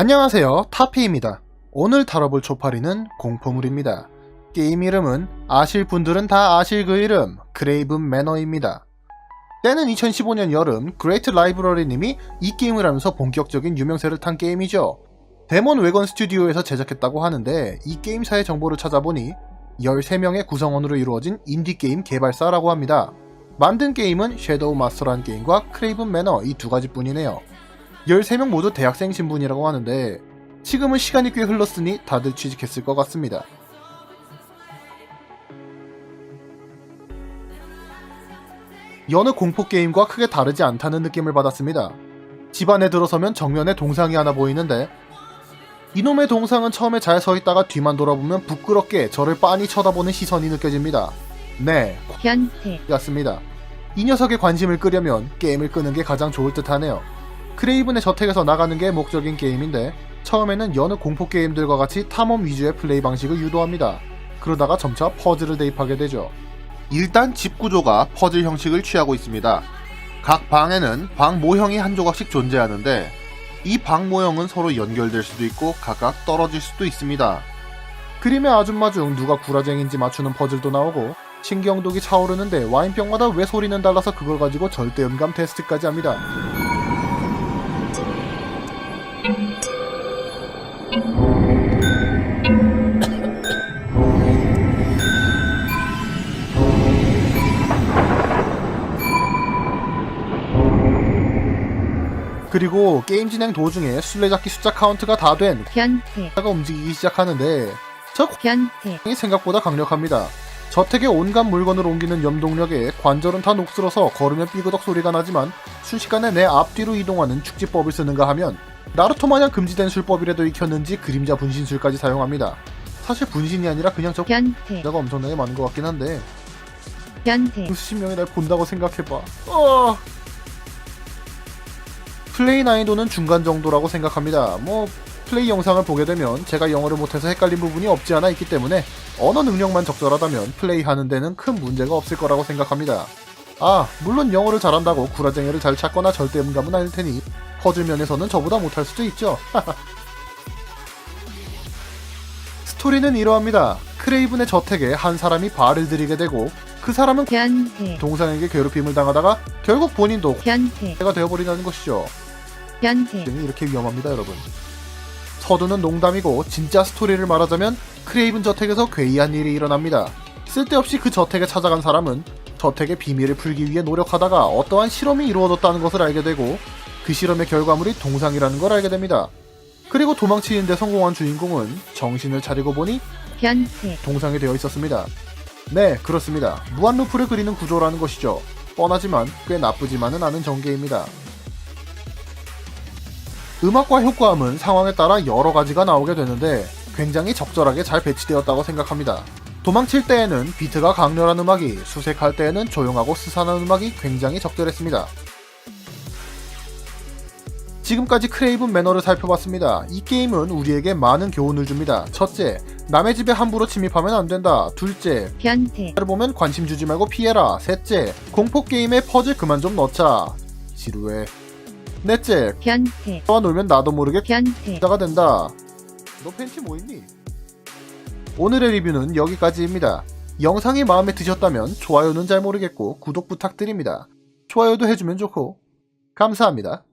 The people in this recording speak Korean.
안녕하세요. 타피입니다. 오늘 다뤄볼 초파리는 공포물입니다. 게임 이름은 아실 분들은 다 아실 그 이름 그레이븐 매너입니다. 때는 2015년 여름 그레이트 라이브러리님이 이 게임을 하면서 본격적인 유명세를 탄 게임이죠. 데몬 웨건 스튜디오에서 제작했다고 하는데 이 게임사의 정보를 찾아보니 13명의 구성원으로 이루어진 인디게임 개발사라고 합니다. 만든 게임은 섀도우 마스터라는 게임과 크레이븐 매너 이 두 가지 뿐이네요 13명 모두 대학생 신분이라고 하는데 지금은 시간이 꽤 흘렀으니 다들 취직했을 것 같습니다. 여느 공포 게임과 크게 다르지 않다는 느낌을 받았습니다. 집안에 들어서면 정면에 동상이 하나 보이는데 이놈의 동상은 처음에 잘 서 있다가 뒤만 돌아보면 부끄럽게 저를 빤히 쳐다보는 시선이 느껴집니다. 네, 변태, 같습니다. 이 녀석의 관심을 끄려면 게임을 끄는 게 가장 좋을 듯 하네요. 크레이븐의 저택에서 나가는 게 목적인 게임인데 처음에는 여느 공포 게임들과 같이 탐험 위주의 플레이 방식을 유도합니다. 그러다가 점차 퍼즐을 대입하게 되죠. 일단 집 구조가 퍼즐 형식을 취하고 있습니다. 각 방에는 방 모형이 한 조각씩 존재하는데 이 방 모형은 서로 연결될 수도 있고 각각 떨어질 수도 있습니다. 그림의 아줌마 중 누가 구라쟁인지 맞추는 퍼즐도 나오고 신경독이 차오르는데 와인병마다 왜 소리는 달라서 그걸 가지고 절대 음감 테스트까지 합니다. 그리고 게임 진행 도중에 술래잡기 숫자 카운트가 다 된 변태, 숫자가 움직이기 시작하는데 저 변태, 이 생각보다 강력합니다. 저택에 온갖 물건을 옮기는 염동력에 관절은 다 녹슬어서 걸으면 삐그덕 소리가 나지만 순식간에 내 앞뒤로 이동하는 축지법을 쓰는가 하면 나루토 마냥 금지된 술법이라도 익혔는지 그림자 분신술까지 사용합니다. 사실 분신이 아니라 그냥 저 변태, 자가 엄청나게 많은 것 같긴 한데 변태, 수십 명이 날 본다고 생각해봐. 어. 플레이 난이도는 중간 정도라고 생각합니다. 뭐 플레이 영상을 보게 되면 제가 영어를 못해서 헷갈린 부분이 없지 않아 있기 때문에 언어 능력만 적절하다면 플레이하는 데는 큰 문제가 없을 거라고 생각합니다. 아, 물론 영어를 잘한다고 구라쟁이를 잘 찾거나 절대 음감은 아닐 테니 퍼즐 면에서는 저보다 못할 수도 있죠. 스토리는 이러합니다. 크레이븐의 저택에 한 사람이 발을 들이게 되고 그 사람은 변태, 동상에게 괴롭힘을 당하다가 결국 본인도 변태, 가 되어버리는 것이죠. 변태, 이렇게 위험합니다, 여러분. 서두는 농담이고 진짜 스토리를 말하자면 크레이븐 저택에서 괴이한 일이 일어납니다. 쓸데없이 그 저택에 찾아간 사람은 저택의 비밀을 풀기 위해 노력하다가 어떠한 실험이 이루어졌다는 것을 알게 되고 그 실험의 결과물이 동상이라는 걸 알게 됩니다. 그리고 도망치는데 성공한 주인공은 정신을 차리고 보니 변태, 동상이 되어 있었습니다. 네, 그렇습니다. 무한 루프를 그리는 구조라는 것이죠. 뻔하지만 꽤 나쁘지만은 않은 전개입니다. 음악과 효과음은 상황에 따라 여러 가지가 나오게 되는데 굉장히 적절하게 잘 배치되었다고 생각합니다. 도망칠 때에는 비트가 강렬한 음악이, 수색할 때에는 조용하고 스산한 음악이 굉장히 적절했습니다. 지금까지 크레이븐 매너를 살펴봤습니다. 이 게임은 우리에게 많은 교훈을 줍니다. 첫째, 남의 집에 함부로 침입하면 안 된다. 둘째, 변태, 를 보면 관심 주지 말고 피해라. 셋째, 공포 게임에 퍼즐 그만 좀 넣자. 지루해. 넷째, 변태, 와 놀면 나도 모르게 변태. 자가 된다. 너 팬티 뭐 있니? 오늘의 리뷰는 여기까지입니다. 영상이 마음에 드셨다면 좋아요는 잘 모르겠고 구독 부탁드립니다. 좋아요도 해주면 좋고 감사합니다.